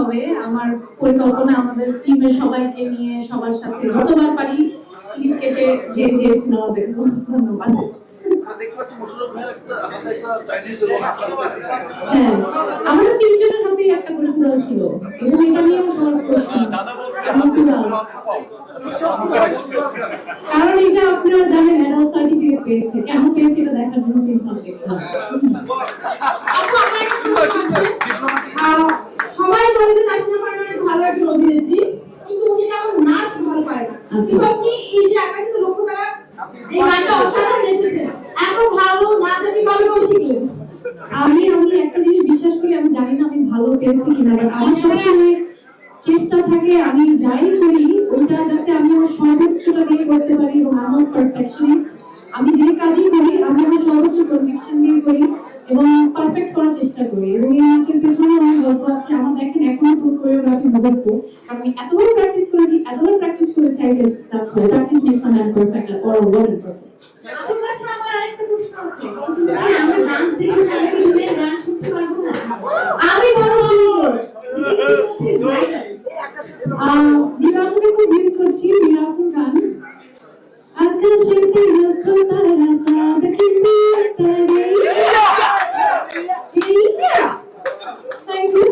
হবে, আমার পরিকল্পনা আমাদের টিমের সবাইকে নিয়ে সবার সাথে যতবার পারি টিকিট কেটে যে যে সিনেমা দেখব ধন্যবাদ। হ্যাঁ আমাদের তিনজনের মধ্যেই একটা করে কুড়াল ছিল এটা বলছে কারণ এটা আপনারা জানেন অ্যাডাল্ট সার্টিফিকেট পেয়েছে। কেন পেয়েছে এটা দেখার জন্য তিন সাবজেক্ট সবাই বলে যে তাসনিয়া ফারিন ভালো একজন অভিনেত্রী কিন্তু উনি তেমন নাচ ভালো পায় না। আচ্ছা। কিন্তু আপনি এই যে আকাশে লক্ষ্য তারা এই গানটা অসাধারণ নেচেছেন এত ভালো নাচ আপনি কবে কবে শিখলেন আমি আমি একটা জিনিস বিশ্বাস করি আমি জানি না আমি ভালো পেয়েছি কিনা বাট আমার সবসময় চেষ্টা থাকে আমি যাই করি ওইটা যাতে আমি আমার সর্বোচ্চটা দিয়ে করতে পারি এবং আমার পারফেকশনিস্ট আমি যে কাজই করি আমি আমার সর্বোচ্চ কনভিকশন দিয়ে করি এবং পারফেক্ট করার চেষ্টা করি। এবং এই নাচের পেছনে অনেক গল্প আছে। আমার দেখেন এখনও পুরো কোরিওগ্রাফি মুখস্থ। কারণ আমি এতবার প্র্যাকটিস করেছি এতবার প্র্যাকটিস করেছি I guess that's why practice makes a man perfect or a word perfect আপনার কাছে আমার আরেকটা প্রশ্ন আছে। যে আমরা ডান্স వీరందరికీ తీసుకొచ్చి వీరాకు రాను ఆకాశంటే నక్షత్రాల చాదకింది అంటారే. Thank you